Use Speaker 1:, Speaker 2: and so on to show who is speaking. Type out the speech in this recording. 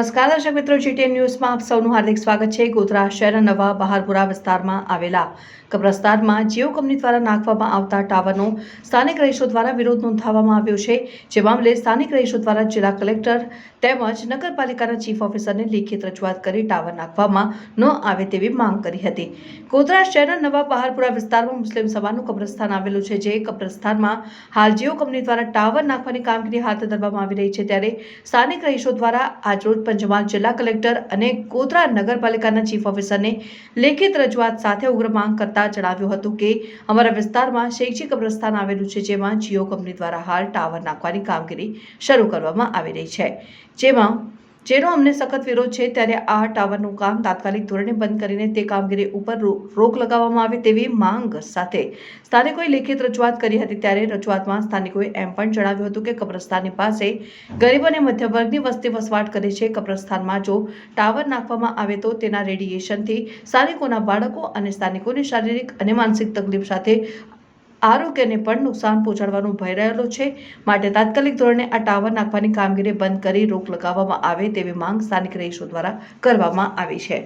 Speaker 1: નમસ્કાર, દર્શક મિત્રો જીટીએન ન્યૂઝમાં આપ સૌનું હાર્દિક સ્વાગત છે. ગોધરા શહેરના નવા બહારપુરા વિસ્તારમાં આવેલા કબ્રસ્તાનમાં જીઓ કંપની દ્વારા નાખવામાં આવતા ટાવરનો સ્થાનિક રહીશો દ્વારા વિરોધ નોંધાવવામાં આવ્યો છે. જે મામલે સ્થાનિક રહીશો દ્વારા જિલ્લા કલેક્ટર તેમજ નગરપાલિકાના ચીફ ઓફિસરને લેખિત રજૂઆત કરી ટાવર નાખવામાં ન આવે તેવી માંગ કરી હતી. ગોધરા શહેરના નવા બહારપુરા વિસ્તારમાં મુસ્લિમ સભાનું કબ્રસ્તાન આવેલું છે. જે કબ્રસ્તાનમાં હાલ જીઓ કંપની દ્વારા ટાવર નાખવાની કામગીરી હાથ ધરવામાં આવી રહી છે. ત્યારે સ્થાનિક રહીશો દ્વારા આજરોજ પંચમહાલ જિલ્લા કલેક્ટર અને ગોધરા નગરપાલિકાના ચીફ ઓફિસરને લેખિત રજૂઆત સાથે ઉગ્ર માંગ કરતા જણાવ્યું હતું કે, અમારા વિસ્તારમાં શૈક્ષિક કબ્રસ્તાન આવેલું છે, જેમાં જીઓ કંપની દ્વારા હાલ ટાવર નાખવાની કામગીરી શરૂ કરવામાં આવી રહી છે. જેમાં જેનો અમને સખત વિરોધ છે ત્યારે આ ટાવરનું કામ તાત્કાલિક ધોરણે બંધ કરીને તે કામગીરી ઉપર રોક લગાવવામાં આવે તેવી માંગ સાથે સ્થાનિકોએ લેખિત રજૂઆત કરી હતી ત્યારે રજૂઆતમાં સ્થાનિકોએ એમ પણ જણાવ્યું હતું કે કબ્રસ્તાનની પાસે ગરીબ અને મધ્યવર્ગની વસ્તી વસવાટ કરે છે. કબ્રસ્તાનમાં જો ટાવર નાખવામાં આવે તો તેના રેડિયેશનથી સ્થાનિકોના બાળકો અને સ્થાનિકોની શારીરિક અને માનસિક તકલીફ સાથે આરોગ્યને પણ નુકસાન પહોંચાડવાનો ભય રહેલો છે. માટે તાત્કાલિક ધોરણે આ ટાવર નાખવાની કામગીરી બંધ કરી રોક લગાવવામાં આવે તેવી માંગ સ્થાનિક રહીશો દ્વારા કરવામાં આવી છે.